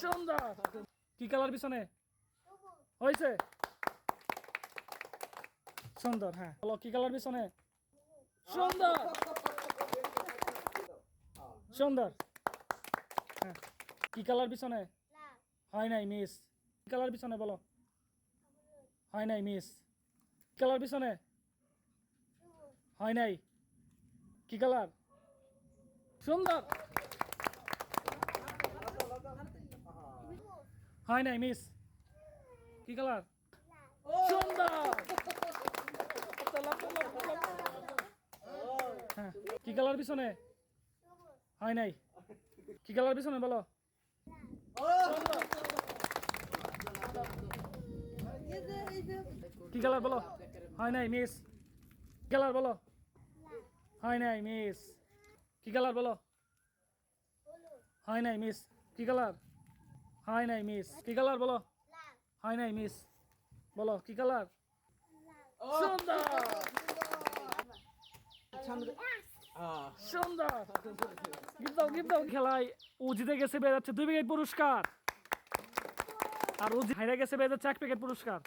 সুন্দর। কি কালার পিছনে? হয়েছে সুন্দর হ্যাঁ। বলো কি কালার পিছনে? সুন্দর। সুন্দর। হ্যাঁ। কি কালার পিছনে? হয় নাই মিস। কি কালার পিছনে বলো? হয় নাই মিস। কি কালার পিছনে? হয় নাই। কি কালার? সুন্দর। হয় নাই মিস কি কালার হ্যাঁ কি কালার পিছনে? হয় নাই। কি কালার পিছনে বলো? কি কালার বলো? হয় নাই মিস কালার বলো? হয় নাই মিস কি কালার বলো? হয় নাই মিস কি কালার হয় নাই মিস কি কালার বলো হয় নাই মিস বলো কি কালার সুন্দর খেলায় ও জিতে গেছে দুই পুরস্কার আর ও হাইরা গেছে বেড়ে যাচ্ছে এক প্যাকেট পুরস্কার